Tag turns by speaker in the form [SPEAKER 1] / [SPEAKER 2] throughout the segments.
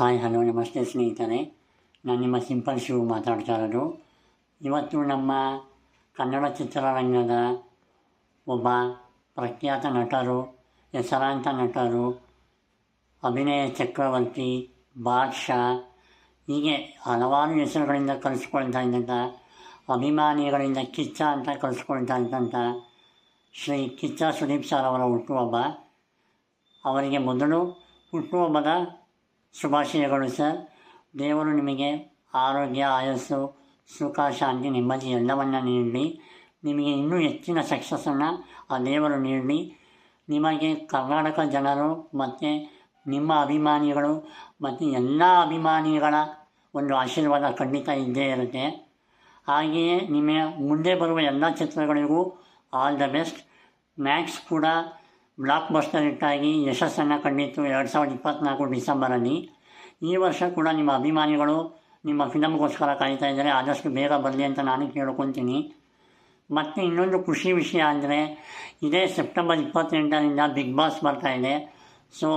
[SPEAKER 1] Hi, hello, ನಮಸ್ತೆ ಸ್ನೇಹಿತರೆ. ನಾನು ನಿಮ್ಮ ಸಿಂಪಲ್ ಶಿವ್ ಮಾತಾಡ್ತಾ ಇರೋದು ಇವತ್ತು ನಮ್ಮ ಕನ್ನಡ ಚಿತ್ರರಂಗದ ಒಬ್ಬ ಪ್ರಖ್ಯಾತ ನಟರು, ಹೆಸರಾಂತ ನಟರು, ಅಭಿನಯ ಚಕ್ರವರ್ತಿ, ಬಾದ್ಶಾ, ಹೀಗೆ ಹಲವಾರು ಹೆಸರುಗಳಿಂದ ಕಲಿಸ್ಕೊಳ್ತಾ ಇದ್ದಂಥ, ಅಭಿಮಾನಿಗಳಿಂದ ಕಿಚ್ಚ ಅಂತ ಕಲಿಸ್ಕೊಳ್ತಾ ಇದ್ದಂಥ ಶ್ರೀ ಕಿಚ್ಚ ಸುದೀಪ್ ಸರ್ ಅವರ ಹುಟ್ಟುಹಬ್ಬ. ಅವರಿಗೆ ಮೊದಲು ಹುಟ್ಟುಹಬ್ಬದ ಶುಭಾಶಯಗಳು ಸರ್. ದೇವರು ನಿಮಗೆ ಆರೋಗ್ಯ, ಆಯಸ್ಸು, ಸುಖ, ಶಾಂತಿ, ನೆಮ್ಮದಿ ಎಲ್ಲವನ್ನು ನೀಡಲಿ ನಿಮಗೆ ಇನ್ನೂ ಹೆಚ್ಚಿನ ಸಕ್ಸಸ್ಸನ್ನು ಆ ದೇವರು ನೀಡಲಿ ನಿಮಗೆ ಕರ್ನಾಟಕ ಜನರು ಮತ್ತು ನಿಮ್ಮ ಅಭಿಮಾನಿಗಳು ಮತ್ತು ಎಲ್ಲ ಅಭಿಮಾನಿಗಳ ಒಂದು ಆಶೀರ್ವಾದ ಖಂಡಿತ ಇದ್ದೇ ಇರುತ್ತೆ. ಹಾಗೆಯೇ ನಿಮ್ಮ ಮುಂದೆ ಬರುವ ಎಲ್ಲ ಚಿತ್ರಗಳಿಗೂ ಆಲ್ ದ ಬೆಸ್ಟ್ ಮ್ಯಾಕ್ಸ್ ಕೂಡ ಬ್ಲಾಕ್ ಬಸ್ಟರ್ ಹಿಟ್ಟಾಗಿ ಯಶಸ್ಸನ್ನು ಕಂಡಿತ್ತು ಎರಡು ಸಾವಿರದ ಇಪ್ಪತ್ತ್ನಾಲ್ಕು ಡಿಸೆಂಬರಲ್ಲಿ. ಈ ವರ್ಷ ಕೂಡ ನಿಮ್ಮ ಅಭಿಮಾನಿಗಳು ನಿಮ್ಮ ಫಿಲಮ್ಗೋಸ್ಕರ ಕಾಯ್ತಾ ಇದ್ದಾರೆ. ಆದಷ್ಟು ಬೇಗ ಬರಲಿ ಅಂತ ನಾನು ಕೇಳ್ಕೊತೀನಿ. ಮತ್ತು ಇನ್ನೊಂದು ಖುಷಿ ವಿಷಯ ಅಂದರೆ, ಇದೇ ಸೆಪ್ಟೆಂಬರ್ ಇಪ್ಪತ್ತೆಂಟರಿಂದ ಬಿಗ್ ಬಾಸ್ ಬರ್ತಾ ಇದೆ. ಸೊ,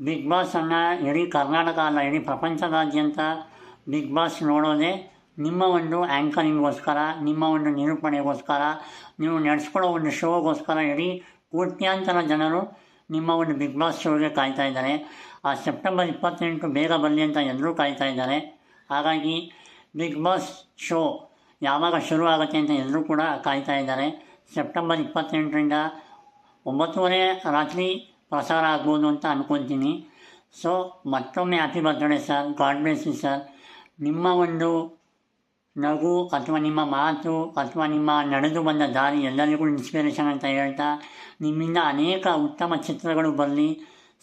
[SPEAKER 1] ಬಿಗ್ ಬಾಸನ್ನು ಇಡೀ ಕರ್ನಾಟಕ ಅಲ್ಲ, ಇಡೀ ಪ್ರಪಂಚದಾದ್ಯಂತ ಬಿಗ್ ಬಾಸ್ ನೋಡೋದೇ ನಿಮ್ಮ ಒಂದು ಆ್ಯಂಕರಿಂಗ್ಗೋಸ್ಕರ ನಿಮ್ಮ ಒಂದು ನಿರೂಪಣೆಗೋಸ್ಕರ, ನೀವು ನಡೆಸ್ಕೊಳ್ಳೋ ಒಂದು ಶೋಗೋಸ್ಕರ ಇಡೀ ಕೋಟ್ಯಾಂತರ ಜನರು ನಿಮ್ಮ ಒಂದು ಬಿಗ್ ಬಾಸ್ ಶೋಗೆ ಕಾಯ್ತಾ ಇದ್ದಾರೆ. ಆ ಸೆಪ್ಟೆಂಬರ್ ಇಪ್ಪತ್ತೆಂಟು ಬೇಗ ಬರಲಿ ಅಂತ ಎಲ್ಲರೂ ಕಾಯ್ತಾ ಇದ್ದಾರೆ. ಹಾಗಾಗಿ ಬಿಗ್ ಬಾಸ್ ಶೋ ಯಾವಾಗ ಶುರು ಆಗುತ್ತೆ ಅಂತ ಎಲ್ಲರೂ ಕೂಡ ಕಾಯ್ತಾ ಇದ್ದಾರೆ. ಸೆಪ್ಟೆಂಬರ್ ಇಪ್ಪತ್ತೆಂಟರಿಂದ ಒಂಬತ್ತುವರೆ ರಾತ್ರಿ ಪ್ರಸಾರ ಆಗ್ಬೋದು ಅಂತ ಅಂದ್ಕೊತೀನಿ ಸೊ ಮತ್ತೊಮ್ಮೆ happy birthday sir God bless sir ನಿಮ್ಮ ಒಂದು ನಗು ಅಥವಾ ನಿಮ್ಮ ಮಾತು ಅಥವಾ ನಿಮ್ಮ ನಡೆದು ಬಂದ ದಾರಿ ಎಲ್ಲರಿಗೂ ಇನ್ಸ್ಪಿರೇಷನ್ ಅಂತ ಹೇಳ್ತಾ, ನಿಮ್ಮಿಂದ ಅನೇಕ ಉತ್ತಮ ಚಿತ್ರಗಳು ಬರಲಿ,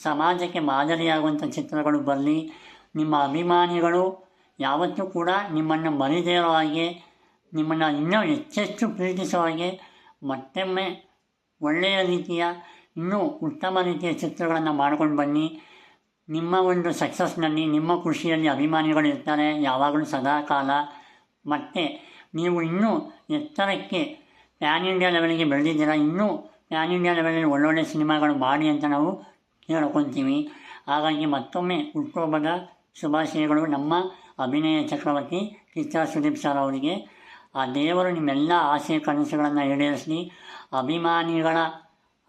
[SPEAKER 1] ಸಮಾಜಕ್ಕೆ ಮಾದರಿಯಾಗುವಂಥ ಚಿತ್ರಗಳು ಬರಲಿ, ನಿಮ್ಮ ಅಭಿಮಾನಿಗಳು ಯಾವತ್ತೂ ಕೂಡ ನಿಮ್ಮನ್ನು ಮರಿದೇ ಇರೋ ಹಾಗೆ, ನಿಮ್ಮನ್ನು ಇನ್ನೂ ಹೆಚ್ಚೆಚ್ಚು ಪ್ರೀತಿಸೋ ಹಾಗೆ, ಮತ್ತೊಮ್ಮೆ ಒಳ್ಳೆಯ ರೀತಿಯ, ಇನ್ನೂ ಉತ್ತಮ ರೀತಿಯ ಚಿತ್ರಗಳನ್ನು ಮಾಡ್ಕೊಂಡು ಬನ್ನಿ. ನಿಮ್ಮ ಒಂದು ಸಕ್ಸಸ್ನಲ್ಲಿ ನಿಮ್ಮ ಖುಷಿಯಲ್ಲಿ ಅಭಿಮಾನಿಗಳು ಇರ್ತಾರೆ, ಯಾವಾಗಲೂ ಸದಾ ಕಾಲ ಮತ್ತು ನೀವು ಇನ್ನೂ ಎತ್ತರಕ್ಕೆ ಪ್ಯಾನ್ ಇಂಡಿಯಾ ಲೆವೆಲ್ಗೆ ಬೆಳೆದಿದ್ದೀರಾ, ಇನ್ನೂ ಪ್ಯಾನ್ ಇಂಡಿಯಾ ಲೆವೆಲಲ್ಲಿ ಒಳ್ಳೊಳ್ಳೆ ಸಿನಿಮಾಗಳು ಮಾಡಿ ಅಂತ ನಾವು ಕೇಳ್ಕೊತೀವಿ. ಹಾಗಾಗಿ ಮತ್ತೊಮ್ಮೆ ಹುಟ್ಟುಹಬ್ಬದ ಶುಭಾಶಯಗಳು ನಮ್ಮ ಅಭಿನಯ ಚಕ್ರವರ್ತಿ ಚಿತ್ರ ಸುದೀಪ್ ಸರ್ ಅವರಿಗೆ. ಆ ದೇವರು ನಿಮ್ಮೆಲ್ಲ ಆಸೆ ಕನಸುಗಳನ್ನು ಈಡೇರಿಸಲಿ. ಅಭಿಮಾನಿಗಳ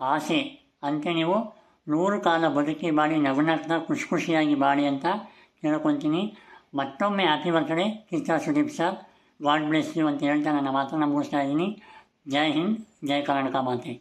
[SPEAKER 1] ಆಸೆ ಅಂತೆ ನೀವು ನೂರು ಕಾಲ ಬದುಕಿ ಬಾಳಿ ನಗುನಗ್ತಾ ಖುಷಿ ಖುಷಿಯಾಗಿ ಬಾಳಿ ಅಂತ ಕೇಳ್ಕೊತೀನಿ. ಮತ್ತೊಮ್ಮೆ happy birthday Kichcha Sudeep sir God bless you ಅಂತ ಹೇಳ್ತಾ ನನ್ನ ಮಾತನ್ನು ಮುಗಿಸ್ತಾ ಇದ್ದೀನಿ ಜೈ ಹಿಂದ್ ಜೈ ಕರ್ನಾಟಕ ಮಾತೆ